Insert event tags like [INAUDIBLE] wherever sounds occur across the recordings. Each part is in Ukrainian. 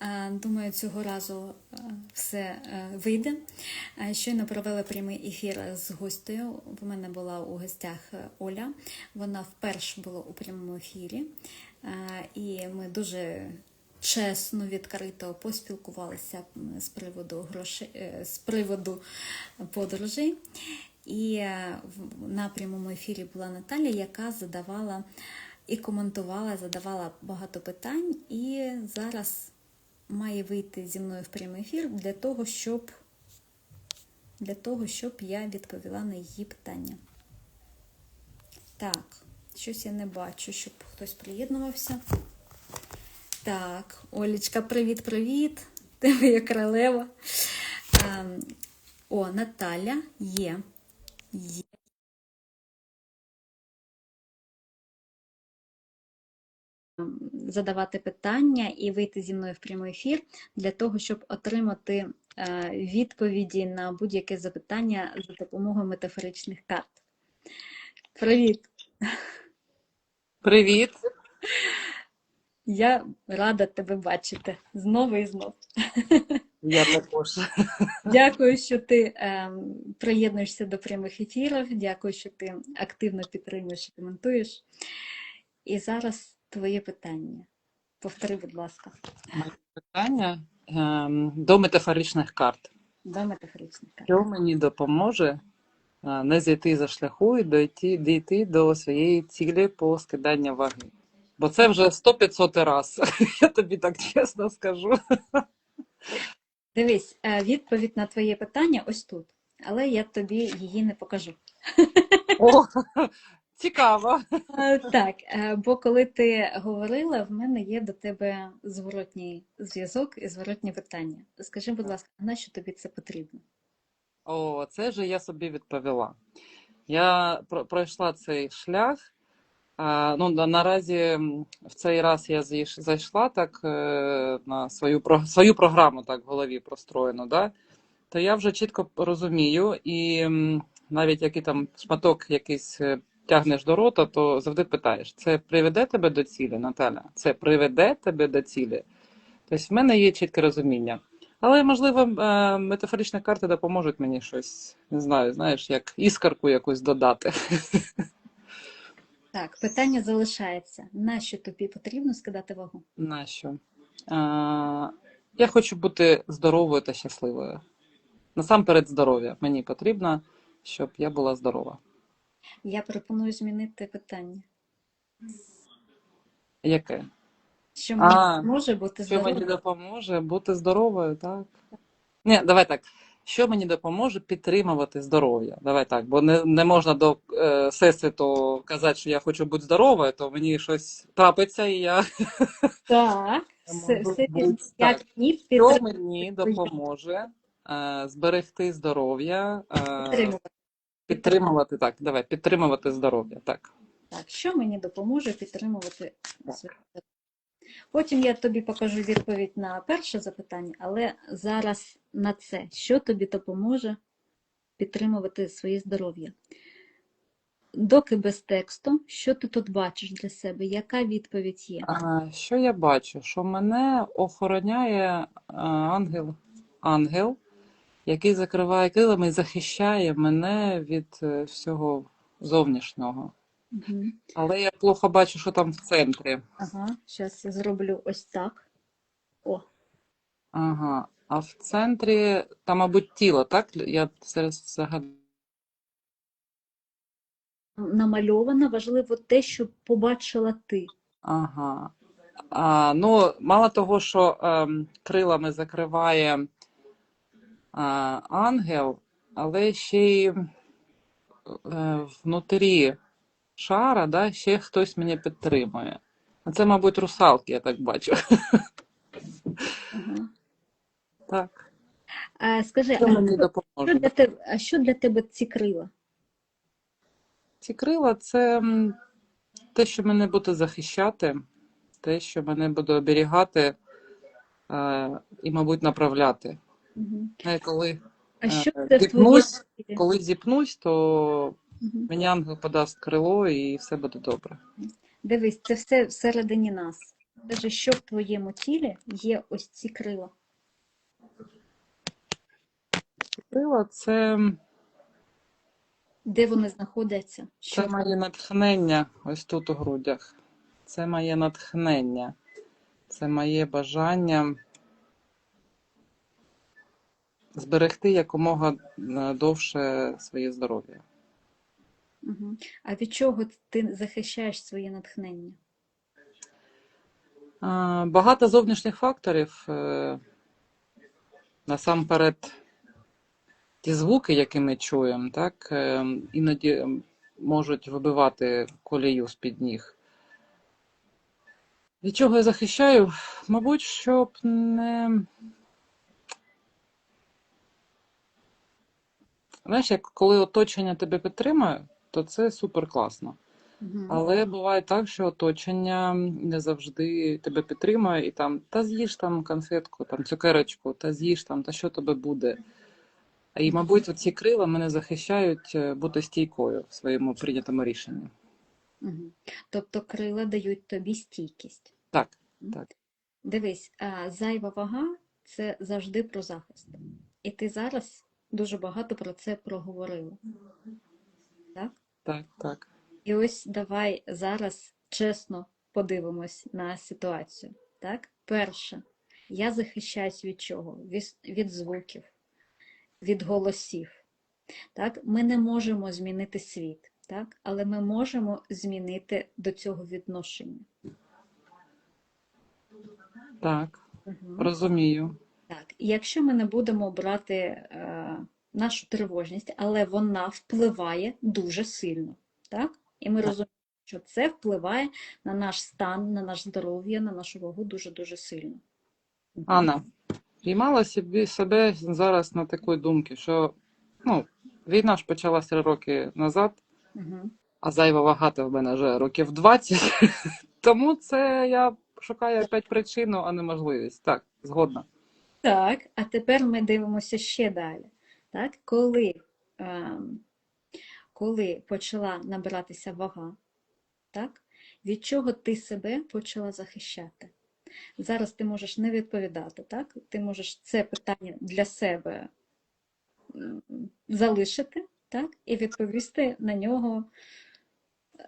Е, Думаю, цього разу е, все е, вийде. Щойно провели прямий ефір з гостею. В мене була у гостях Оля. Вона вперше була у прямому ефірі, і ми дуже чесно, відкрито поспілкувалися з приводу грошей, з приводу подорожей. І на прямому ефірі була Наталя, яка задавала і коментувала, задавала багато питань, і зараз має вийти зі мною в прямий ефір для того, щоб, для того, щоб я відповіла на її питання. Так, щось я не бачу, щоб хтось приєднувався. Так, Олічка, привіт-привіт. [LAUGHS] Ти моя королева. Ем, О, Наталя є. Є. Задавати питання і вийти зі мною в прямий ефір для того, щоб отримати е, відповіді на будь-яке запитання за допомогою метафоричних карт. Привіт! Привіт. Я рада тебе бачити знову і знову. Я також. Дякую, що ти ем, приєднуєшся до прямих ефірів. Дякую, що ти активно підтримуєш і коментуєш. І зараз твоє питання. Повтори, будь ласка, Моє питання ем, до метафоричних карт. до метафоричних карт. Що мені допоможе е, не зійти за шляху і дійти, дійти до своєї цілі по скиданню ваги? Бо це вже 100-500 раз. [LAUGHS] Я тобі так чесно скажу. Дивись, е, відповідь на твоє питання ось тут, але я тобі її не покажу. О, цікаво. Е, Так, е, бо коли ти говорила, в мене є до тебе зворотній зв'язок і зворотні питання. Скажи, будь ласка, на що тобі це потрібно? О, це же я собі відповіла. Я пройшла цей шлях. Ну, наразі в цей раз я зайшла так е, на свою, свою програму так в голові простроєну, да? то я вже чітко розумію, і навіть який там шматок якийсь е, тягнеш до рота, то завжди питаєш: це приведе тебе до цілі, Наталя? Це приведе тебе до цілі? Тобто в мене є чітке розуміння. Але, можливо, е, метафоричні карти допоможуть мені щось, не знаю, знаєш, як іскорку якусь додати. Так, питання залишається. На що тобі потрібно скидати вагу? Нащо? Я хочу бути здоровою та щасливою. Насамперед, здоров'я. Мені потрібно, щоб я була здорова. Я пропоную змінити питання. Яке? Що мені А, може бути Що мені допоможе бути здоровою, так? Ні, давай так. Що мені допоможе підтримувати здоров'я? Давай так, бо не, не можна до е, всесвіту казати, що я хочу бути здоровою, то мені щось трапиться, і я [LAUGHS] Так, все, все так. Що мені допоможе е, зберегти здоров'я, е, підтримувати. так. Давай, підтримувати здоров'я. Так. Так, що мені допоможе підтримувати здоров'я? Потім я тобі покажу відповідь на перше запитання, але зараз на це, що тобі допоможе підтримувати своє здоров'я? Доки без тексту, що ти тут бачиш для себе? Яка відповідь є? А, що я бачу? Що мене охороняє ангел, ангел, який закриває крилами і захищає мене від е, всього зовнішнього. Мгм. Але я плохо бачу, що там в центрі. Ага, зараз я зроблю ось так. О, Ага. А в центрі там, мабуть, тіло, так? Я зараз взагалі. намальовано, важливо те, що побачила ти. Ага. А, ну, мало того, що ем, крилами закриває ангел, але ще й е, внутрі шара, да, ще хтось мене підтримує. А Це, мабуть, русалки, я так бачу. Ага. Так. А, скажи, Що мені що, що для тебе, а що для тебе ці крила? Ці крила це те, що мене буде захищати, те, що мене буде оберігати е, і, мабуть, направляти. Угу. Коли А що Е, це зіпнусь, коли зіпнусь, то Мгм. мені ангел подасть крило і все буде добре. Дивись, це все всередині нас. Скажи, що в твоєму тілі є ось ці крила? Крила це, Де вони знаходяться? Що це моє натхнення ось тут у грудях. Це моє натхнення. Це моє бажання зберегти якомога е, довше своє здоров'я. Угу. А від чого ти захищаєш своє натхнення? Багато зовнішніх факторів. е, Насамперед, ті звуки, які ми чуємо, так, е, іноді можуть вибивати колію з-під ніг. Від чого я захищаю? Мабуть, щоб не. Знаєш, як коли оточення тебе підтримує, то це супер класно. Угу. Але буває так, що оточення не завжди тебе підтримує, і там та з'їж там конфетку, там цукерочку, та з'їж там, та що тебе буде. І, мабуть, ці крила мене захищають е, бути стійкою в своєму прийнятому рішенні. Угу. Тобто крила дають тобі стійкість. Так, так. Дивись, зайва вага це завжди про захист. І ти зараз дуже багато про це проговорила. Так? так, так. І ось давай зараз чесно подивимось на ситуацію. Так? Перше, я захищаюсь від чого? Від, від звуків, від голосів. Так? Ми не можемо змінити світ, так? але ми можемо змінити до цього відношення. Так, Мгм. розумію. Так, якщо ми не будемо брати е, нашу тривожність, але вона впливає дуже сильно, так? І ми Так. розуміємо, що це впливає на наш стан, на наше здоров'я, на нашу вагу дуже-дуже сильно. Анна, собі себе зараз на такої думки, що ну, війна ж почалася три роки назад, Угу. а зайва вагата в мене вже років 20. [LAUGHS] Тому це я шукаю опять причину, а не можливість. Так, згодна. Так, а тепер ми дивимося ще далі. Так? Коли, ем, коли почала набиратися вага, так? від чого ти себе почала захищати? Зараз ти можеш не відповідати, так? Ти можеш це питання для себе залишити, так? І відповісти на нього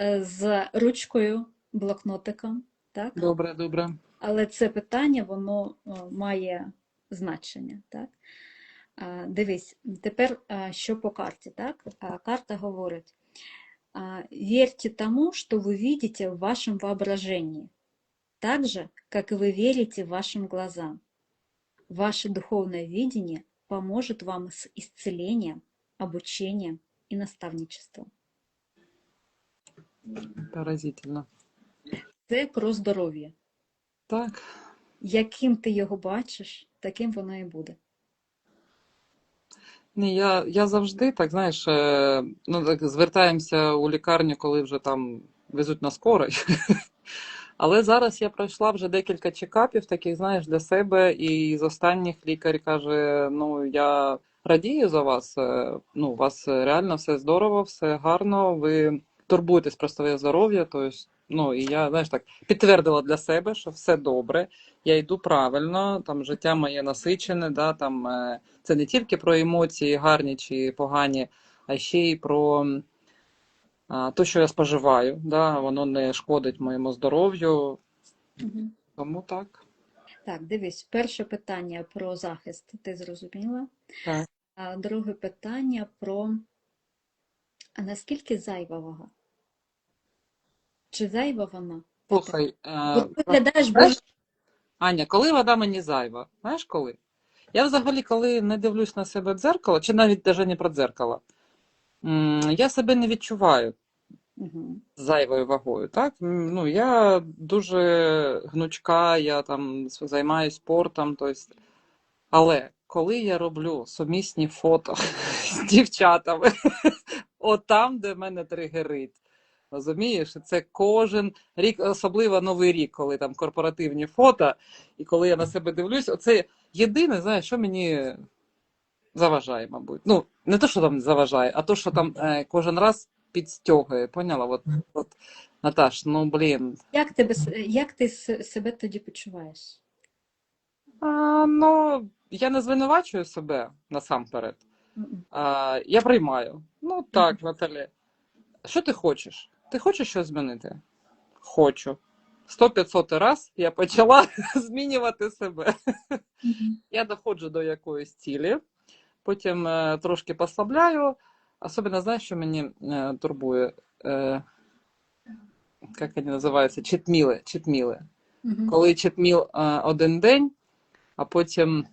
е, з ручкою, блокнотиком, так? Добре, добре. Але це питання, воно е, має значення, так? А, Дивись, тепер а, що по карті, так? А, Карта говорить, верьте тому, что вы видите в вашем воображении, так же, как и вы верите вашим глазам. Ваше духовное видение поможет вам с исцелением, обучением и наставничеством. Поразительно. Це про здоров'я. Так. Яким ти його бачиш, таким воно і буде. Ні, я, я завжди так, знаєш, е, ну, так, звертаємося у лікарню, коли вже там везуть на скорой. [LAUGHS] Але зараз я пройшла вже декілька чекапів, таких, знаєш, для себе, і з останніх лікар каже: ну, я радію за вас, е, ну, у вас реально все здорово, все гарно, ви турбуєтесь про своє здоров'я, тобто, ну, і я, знаєш, так, підтвердила для себе, що все добре, я йду правильно, там життя моє насичене, да, там, е, це не тільки про емоції, гарні чи погані, а ще й про а, те, що я споживаю. Да, воно не шкодить моєму здоров'ю. Угу. Тому так. Так, дивись, перше питання про захист, ти зрозуміла? Так. А друге питання про а наскільки зайва вага? Чи зайва вона? Слухай, Бо е, ти знаєш, без... Аня, коли вода мені зайва? Знаєш коли? Я взагалі, коли не дивлюсь на себе в дзеркало, чи навіть даже не про дзеркало, м, я себе не відчуваю Угу. зайвою вагою. Так? М, Ну, я дуже гнучка, я там займаюся спортом. Тобто... Але коли я роблю сумісні фото [LAUGHS] з дівчатами, [LAUGHS] от там, де мене тригерить. Розумієш, це кожен рік, особливо новий рік, коли там корпоративні фото, і коли я на себе дивлюсь, оце єдине, знаєш, що мені заважає, мабуть. Ну, не те, що там заважає, а то, що там е, кожен раз підстягує. Поняла? От, от, Наташ, ну блін. Як тебе як ти себе тоді почуваєш? А, ну, я не звинувачую себе насамперед. А, я приймаю. Ну так, Наталі. Що ти хочеш? Ти хочеш щось змінити? Хочу. Сто 500 раз я почала [LAUGHS] змінювати себе. Мгм. Я доходжу до якоїсь цілі, потім е, трошки послабляю. Особливо, знаєш, що мені е, турбує? Е, як вони називаються? Читміли. Читміли. Мгм. Коли читміл е, один день, а потім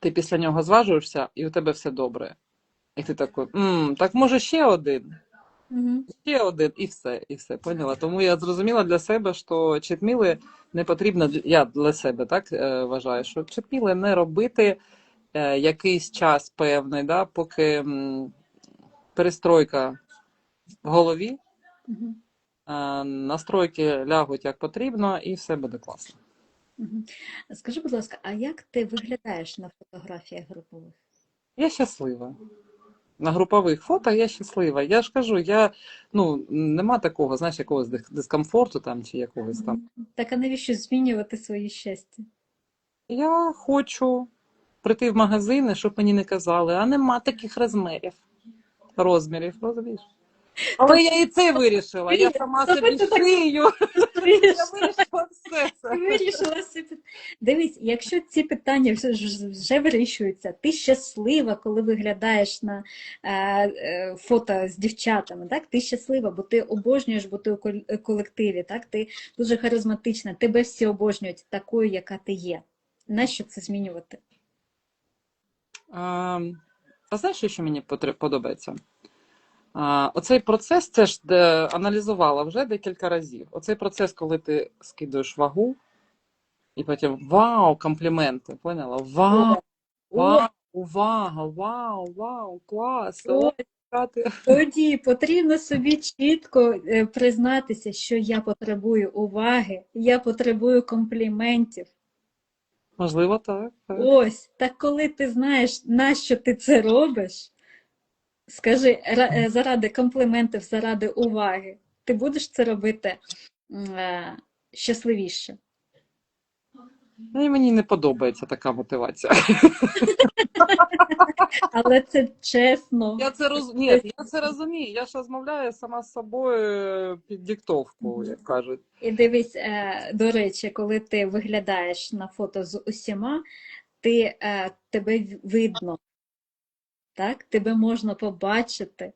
ти після нього зважуєшся, і у тебе все добре. І ти такий, «М, так може ще один, Мгм. ще один, і все, і все. Поняла? Тому я зрозуміла для себе, що читміли не потрібно, я для себе так е, вважаю, що читміли не робити е, якийсь час певний, да, поки перестройка в голові, е, настройки лягуть як потрібно, і все буде класно. Мгм. Скажи, будь ласка, а як ти виглядаєш на фотографіях групових? Я щаслива. На групових фото я щаслива. Я ж кажу, я ну нема такого, знаєш, якогось дискомфорту там чи якогось там. Так а навіщо змінювати своє щастя? Я хочу прийти в магазини, щоб мені не казали, а нема таких розмірів. Розмірів, розумієш? Але я і це вирішила. Я сама собі шию. [LAUGHS] Я вирішила все це. Вирішила Дивись, якщо ці питання вже, вже вирішуються, ти щаслива, коли виглядаєш на е, е, фото з дівчатами, так? Ти щаслива, бо ти обожнюєш бути у колективі, так? Ти дуже харизматична, тебе всі обожнюють такою, яка ти є. Нащо це змінювати? А, а знаєш, що мені подобається? Оцей процес, це ж аналізувала вже декілька разів. Оцей процес, коли ти скидуєш вагу, і потім вау, компліменти, поняла? Вау, вау, увага, вау, вау, клас. О. Тоді потрібно собі чітко е, признатися, що я потребую уваги, я потребую компліментів. Можливо, так. так. Ось, так коли ти знаєш, на що ти це робиш, скажи, е, заради компліментів, заради уваги, ти будеш це робити е, щасливіше. Ні, мені не подобається така мотивація. Але це чесно. Я це роз... Ні, я це розумію. Я ж розмовляю сама з собою під диктовку, як кажуть. І дивись, е, до речі, коли ти виглядаєш на фото з усіма, ти, е, тебе видно, так? Тебе можна побачити.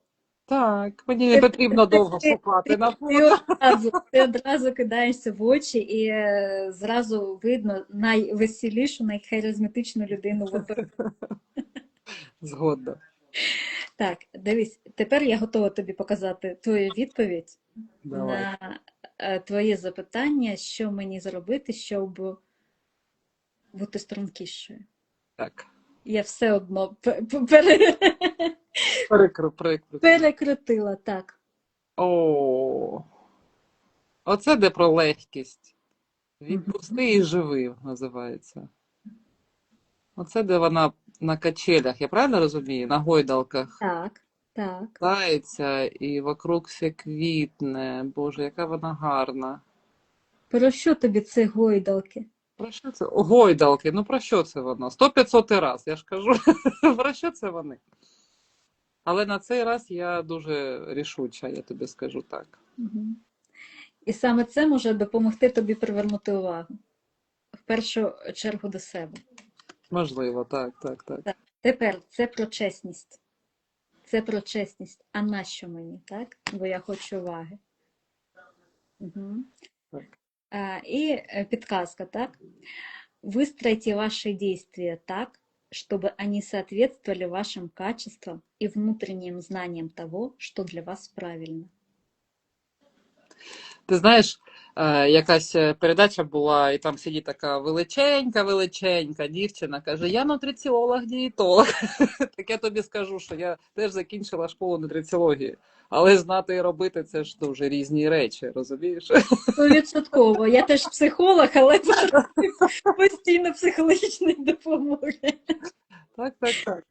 Так, мені не потрібно довго шукати на Ти фото. одразу, ти одразу кидаєшся в очі і е, зразу видно найвеселішу, найхаризматичну людину в. [LAUGHS] Згодна. Так, дивись, тепер я готова тобі показати твою відповідь Давай. на е, твоє запитання, що мені зробити, щоб бути стрункішою. Так. Я все одно пе- пе- пере- Перекру, перекру. перекрутила так. О. Оце де про легкість. Відпусти і живи, називається. Оце де вона на качелях, я правильно розумію? На гойдалках Так, так. катається і вокруг все квітне. Боже, яка вона гарна. Про що тобі ці гойдалки? Про що це? Гойдалки, ну про що це воно? Сто 500 раз, я ж кажу. Про що це вони? Але на цей раз я дуже рішуча, я тобі скажу так. Мгм. І саме це може допомогти тобі привернути увагу. В першу чергу до себе. Можливо, так, так, так. Тепер це про чесність. Це про чесність. А нащо мені, так? Бо я хочу уваги. Угу. Так. А, і е, підказка, так? Выстроите ваши действия так, чтобы они соответствовали вашим качествам и внутренним знаниям того, что для вас правильно. Ти знаєш, е, якась е, передача була, і там сидить така величенька, величенька дівчина, каже: Я нутриціолог, дієтолог. [LAUGHS] Так я тобі скажу, що я теж закінчила школу нутриціології. Але знати і робити це ж дуже різні речі, розумієш? Стовідсотково. Я теж психолог, але [LAUGHS] постійно психологічної допомоги. Так, так, так.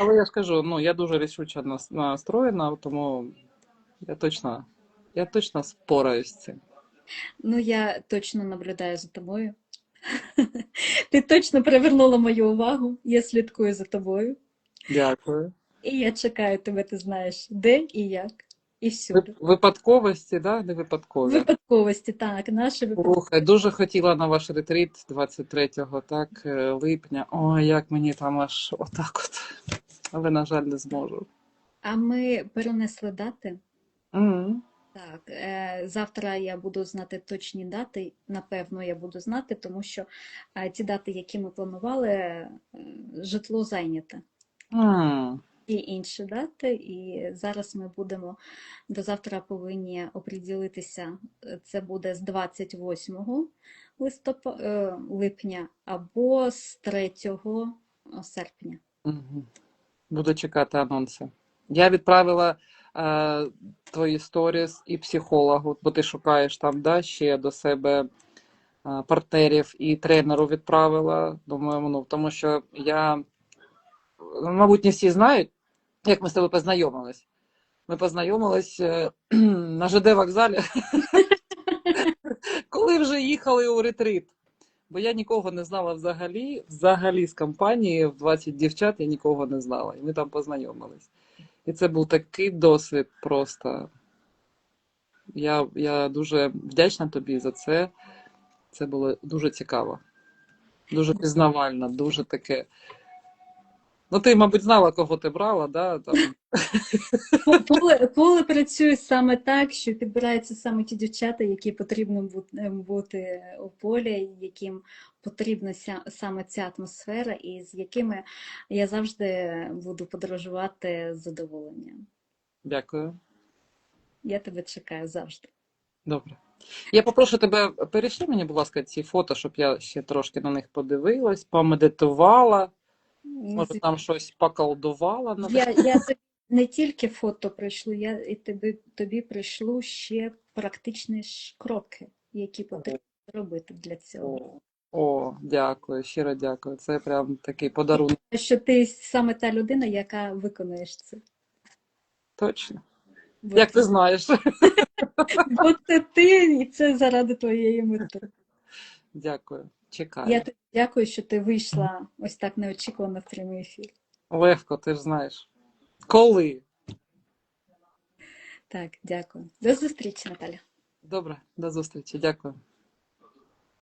Але я ж кажу, ну я дуже рішуче нас- настроєна, тому я точно Я точно спораюсь з цим. Ну, я точно наблюдаю за тобою. [LAUGHS] Ти точно привернула мою увагу, я слідкую за тобою. Дякую. І я чекаю тебе, ти знаєш, де і як, і всюди. Ви- Випадковості, да? Не випадкові. Випадковості, так, наші випадковості. Дуже хотіла на ваш ретріт 23-го, так, е, липня. Ой, як мені там аж отак от. Але, на жаль, не зможу. А ми перенесли дати. М. Так, е, завтра я буду знати точні дати. Напевно, я буду знати, тому що е, ті дати, які ми планували, е, житло зайняте. М. І інші дати, і зараз ми будемо до завтра повинні оприділитися. е, Це буде з 28 листопа, е, липня або з 3 серпня. Мгм. Буду чекати анонси. Я відправила е, твої сторіс і психологу, бо ти шукаєш там да, ще до себе е, партнерів і тренеру відправила. Думаю, ну, тому що я, мабуть, не всі знають, як ми з тобою познайомились. Ми познайомились е, [CLEARS THROAT] на ЖД вокзалі, [LAUGHS] коли вже їхали у ретрит. Бо я нікого не знала взагалі, взагалі з компанії в 20 дівчат я нікого не знала. І ми там познайомились. І це був такий досвід просто. Я, я дуже вдячна тобі за це. Це було дуже цікаво, дуже пізнавально, дуже таке. Ну, ти, мабуть, знала, кого ти брала, да? Там, Коли, коли працює саме так, що підбираються саме ті дівчата, які потрібно бути, бути у полі, яким потрібна ся- саме ця атмосфера, і з якими я завжди буду подорожувати з задоволенням. Дякую. Я тебе чекаю завжди. Добре. Я попрошу тебе, перейшли мені, будь ласка, ці фото, щоб я ще трошки на них подивилась, помедитувала, може там щось поколдувала. на Я, я [LAUGHS] не тільки фото прийшлю, я і тобі, тобі прийшлю ще практичні кроки, які потрібно робити для цього. О, о, дякую, щиро дякую. Це прям такий подарунок. Що ти саме та людина, яка виконуєш це. Точно. Бо Як ти знаєш. [LAUGHS] Бо це ти, і це заради твоєї мети. Дякую. Чекаю. Я тобі дякую, що ти вийшла ось так неочікувано в прямий ефір. Легко, ти ж знаєш. Коли? Так, дякую. До зустрічі, Наталя. Добре, до зустрічі. Дякую.